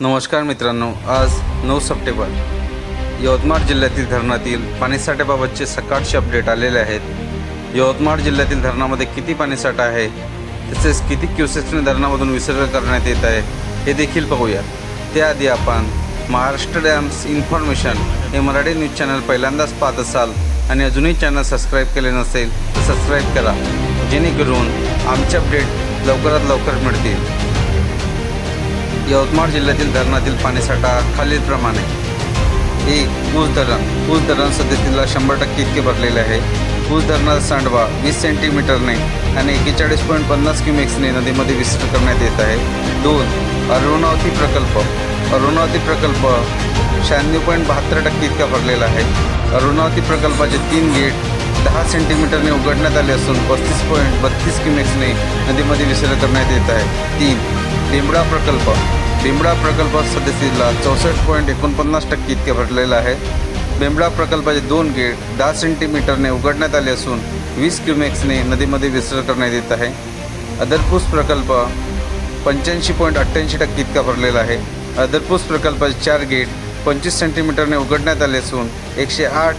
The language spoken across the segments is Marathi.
नमस्कार मित्रांनो आज नऊ सप्टेंबर. यवतमाळ जिल्ह्यातील धरणातील पाणीसाठ्याबाबतचे सकाळचे अपडेट आलेले आहेत. यवतमाळ जिल्ह्यातील धरणामध्ये किती पाणीसाठा आहे? तसेच किती क्युसेसने धरणामधून विसर्ग करण्यात येत आहे हे देखील पाहूया त्याआधी आपण महाराष्ट्र डॅम्स इन्फॉर्मेशन हे मराठी न्यूज चॅनल पहिल्यांदाच पाहत असाल आणि अजूनही चॅनल सबस्क्राईब केले नसेल तर सबस्क्राईब करा. जेणेकरून आमचे अपडेट लवकरात लवकर मिळतील. यवतमाळ जिल्ह्यातील धरणातील पाणीसाठा खालीलप्रमाणे. एक ऊस धरण ऊस धरण सध्यातीला शंभर टक्के इतके भरलेले आहे. ऊस धरणाचा सांडवा वीस सेंटीमीटरने आणि एकेचाळीस पॉईंट पन्नास क्युमेक्सने नदीमध्ये विसर्ग करण्यात येत आहे. दोन अरुणावती प्रकल्प. अरुणावती प्रकल्प शहाण्णव पॉईंट बहात्तर टक्के इतका भरलेला आहे. अरुणावती प्रकल्पाचे तीन गेट दहा सेंटीमीटरने उघडण्यात आले असून पस्तीस पॉईंट बत्तीस क्युमेक्सने नदीमध्ये विसर्ग करण्यात येत आहे. तीन बिंबडा प्रकल्प. बिंबडा प्रकल्प सदस्यला चौसष्ट पॉईंट एकोणपन्नास टक्के इतके भरलेला आहे. बिंबडा प्रकल्पाचे दोन गेट दहा सेंटीमीटरने उघडण्यात आले असून वीस क्युमेक्सने नदीमध्ये विसर्ग करण्यात येत आहे. अदरपूस प्रकल्प पंच्याऐंशी पॉईंट अठ्ठ्याऐंशी टक्के इतका भरलेला आहे. अदरपूस प्रकल्पाचे चार गेट पंचवीस सेंटीमीटरने उघडण्यात आले असून एकशे आठ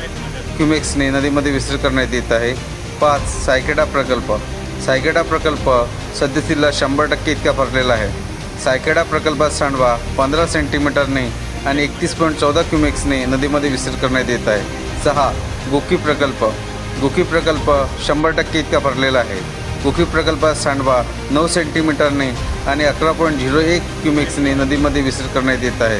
क्युमेक्सने नदीमध्ये विसर्ग करण्यात येत आहे. पाच सायकेडा प्रकल्प. सायकेडा प्रकल्प सध्यातीला शंभर टक्के इतका भरलेला आहे. सायकेडा प्रकल्पात सांडवा पंधरा सेंटीमीटरने आणि एकतीस पॉईंट चौदा क्युमेक्सने नदीमध्ये विसर्ग करण्यात येत आहे. सहा गोकी प्रकल्प. गोकी प्रकल्प शंभर टक्के इतका भरलेला आहे. गोकी प्रकल्पात सांडवा नऊ सेंटीमीटरने आणि अकरा पॉईंट झिरो एक क्युमेक्सने नदीमध्ये विसर्ग करण्यात येत आहे.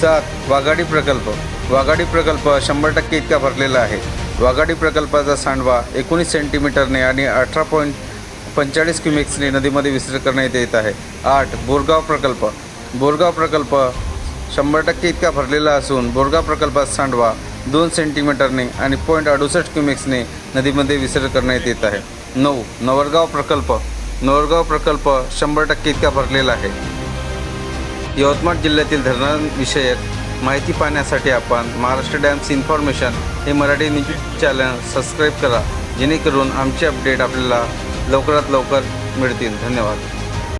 सात वाघाडी प्रकल्प. वाघाडी प्रकल्प शंभर टक्के इतका भरलेला आहे. वाघाडी प्रकल्पाचा सांडवा एकोणीस सेंटीमीटरने आणि अठरा पॉईंट पंचेचाळीस क्युमेक्सने नदीमध्ये विसर्ग करण्यात येत आहे. आठ बोरगाव प्रकल्प. बोरगाव प्रकल्प शंभर टक्के इतका भरलेला असून बोरगाव प्रकल्पात सांडवा दोन सेंटीमीटरने आणि पॉईंट अडुसष्ट क्युमेक्सने नदीमध्ये विसर्ग करण्यात येत आहे. नऊ नवरगाव प्रकल्प. नवरगाव प्रकल्प शंभर टक्के इतका भरलेला आहे. यवतमाळ जिल्ह्यातील धरणांविषयक माहिती पाहण्यासाठी आपण महाराष्ट्र डॅम्स इन्फॉर्मेशन हे मराठी न्यूज चॅनल सबस्क्राईब करा. जेणेकरून आमचे अपडेट आपल्याला लवकरात लवकर मिळतील. धन्यवाद.